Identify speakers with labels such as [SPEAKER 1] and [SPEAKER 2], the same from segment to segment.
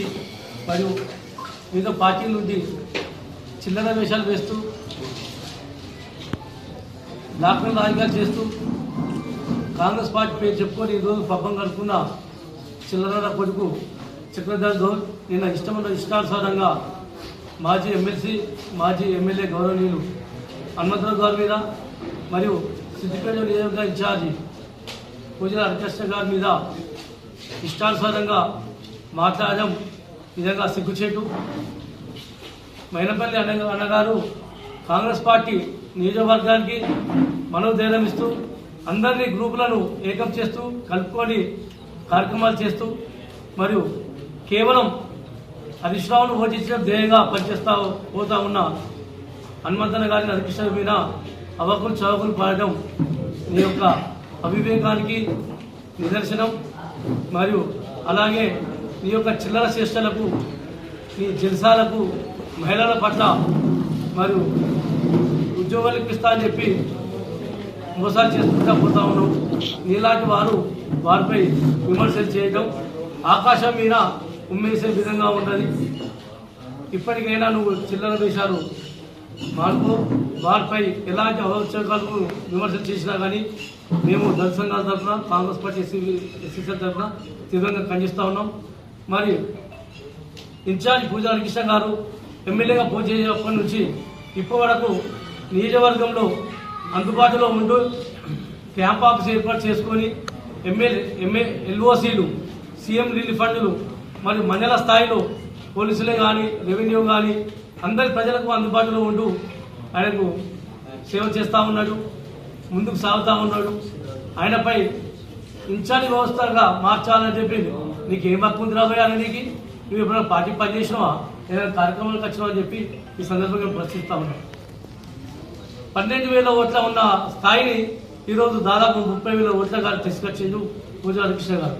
[SPEAKER 1] చెప్పి మరియు వివిధ పార్టీల నుండి చిల్లర వేషాలు వేస్తూ లాక్డౌన్ రాజకీయాలు చేస్తూ కాంగ్రెస్ పార్టీ పేరు చెప్పుకొని ఈరోజు పబ్బం కడుపుకున్న చిల్లర కొడుకు చక్రధర్ ధోన్ నిన్న ఇష్టమైన ఇష్టానుసారంగా మాజీ ఎమ్మెల్సీ మాజీ ఎమ్మెల్యే గౌరవనీయులు హనుమంతరావు గారి మీద మరియు సిద్దిపేట నియోజకవర్గ ఇన్ఛార్జి పూజల హరికృష్ణ గారి మీద ఇష్టానుసారంగా మాట్లాడడం నిజంగా సిగ్గుచేటు. మైనపల్లి అన్న అన్నగారు కాంగ్రెస్ పార్టీ నియోజకవర్గానికి మనోధైర్యం ఇస్తూ అందరినీ గ్రూపులను ఏకం చేస్తూ కలుపుకొని కార్యక్రమాలు చేస్తూ మరియు కేవలం హరీష్ రావును ఓటించడం ధ్యేయంగా పనిచేస్తా పోతా ఉన్న హనుమంతన్న గారిని హరికృష్ణ మీద అవకులు చవకులు పాడడం నీ యొక్క అవివేకానికి నిదర్శనం. మరియు అలాగే నీ యొక్క చిల్లర చేష్టలకు నీ జల్సాలకు మహిళల పట్ల మరియు ఉద్యోగాలు ఇప్పిస్తా అని చెప్పి మోసాలు చేసుకుంటా పోతా ఉన్నాం. నీలాంటి వారు వారిపై విమర్శలు చేయడం ఆకాశం మీద ఉమ్మేసే విధంగా ఉన్నది ఇప్పటికైనా నువ్వు చిల్లర వేశారు. మార్పు వారిపై ఎలాంటి అవసరాలకు విమర్శలు చేసినా కానీ మేము దళిత సంఘాల తరఫున కాంగ్రెస్ పార్టీ ఎస్సీ ఎస్సీసీ తరఫున తీవ్రంగా ఖండిస్తూ ఉన్నాం. మరి ఇన్ఛార్జ్ పూజా కృష్ణ గారు ఎమ్మెల్యేగా పూజ చేసినప్పటి నుంచి ఇప్పటి వరకు నియోజకవర్గంలో అందుబాటులో ఉంటూ క్యాంప్ ఆఫీస్ ఏర్పాటు చేసుకొని ఎమ్మెల్యే ఎంఏ ఎల్ఓసీలు సీఎం రిలీఫ్ ఫండ్లు మరియు మండల స్థాయిలో పోలీసులే కానీ రెవెన్యూ కానీ అందరి ప్రజలకు అందుబాటులో ఉంటూ ఆయనకు సేవ చేస్తూ ఉన్నాడు ముందుకు సాగుతూ ఉన్నాడు. ఆయనపై ఇన్ఛార్జ్ వ్యవస్థగా మార్చాలని చెప్పింది నీకు ఏం హక్కు ఉంది రాబోయే నీకు? నువ్వు ఎప్పుడైనా పార్టీ పనిచేసినావా ఏదైనా కార్యక్రమాలకు వచ్చినావా అని చెప్పి ఈ సందర్భంగా ప్రశ్నిస్తా ఉన్నాను పన్నెండు వేల ఓట్ల ఉన్న స్థాయిని ఈరోజు దాదాపు ముప్పై వేల ఓట్ల గారు తీసుకొచ్చిండు పూజా కృష్ణ గారు.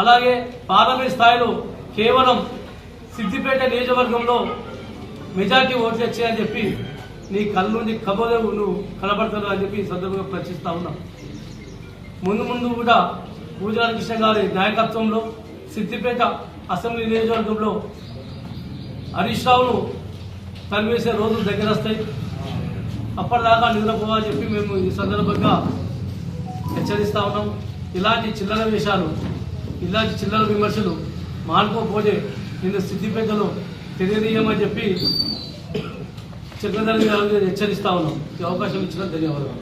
[SPEAKER 1] అలాగే పార్లమెంట్ స్థాయిలో కేవలం సిద్దిపేట నియోజకవర్గంలో మెజార్టీ ఓట్లు వచ్చాయని చెప్పి నీ కళ్ళ నుండి కబోలేవు నువ్వు కనబడతావు అని చెప్పి సందర్భంగా ప్రశ్నిస్తా ఉన్నాం. ముందు ముందు కూడా పూజా కృష్ణ గారి నాయకత్వంలో సిద్దిపేట అసెంబ్లీ నియోజకవర్గంలో హరీష్ రావును తరివేసే రోజులు దగ్గర వస్తాయి. అప్పటిదాకా నిద్రపోవాలని చెప్పి మేము ఈ సందర్భంగా హెచ్చరిస్తా ఉన్నాం. ఇలాంటి చిల్లర వేషాలు ఇలాంటి చిల్లర విమర్శలు మానుకోకపోతే నిన్ను సిద్దిపేటలో తెలియజేయమని చెప్పి చక్రధర్ గారు హెచ్చరిస్తా ఉన్నాం. ఈ అవకాశం ఇచ్చిన ధన్యవాదాలు.